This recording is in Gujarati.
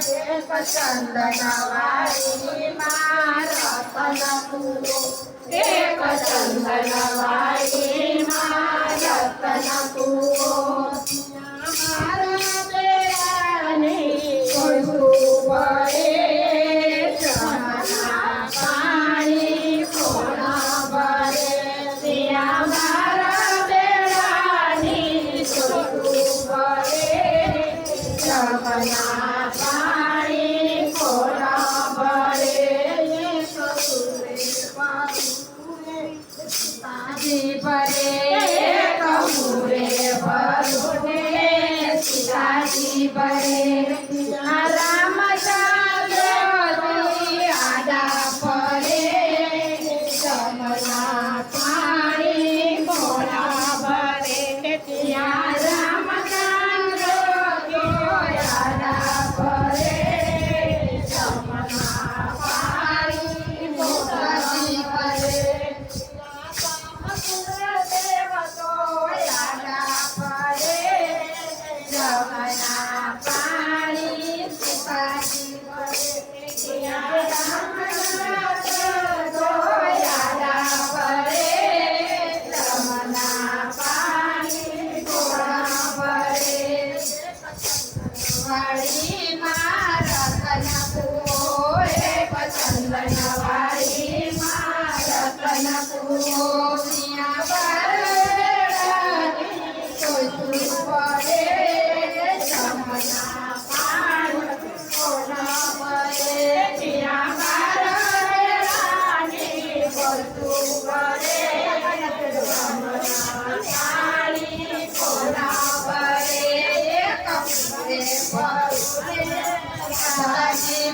જે પસંદ નવાઈ મારા પના પૂરો તે પસંદ નવાઈ મારા પૂરો Bye. મારા કનક હોય પસંદ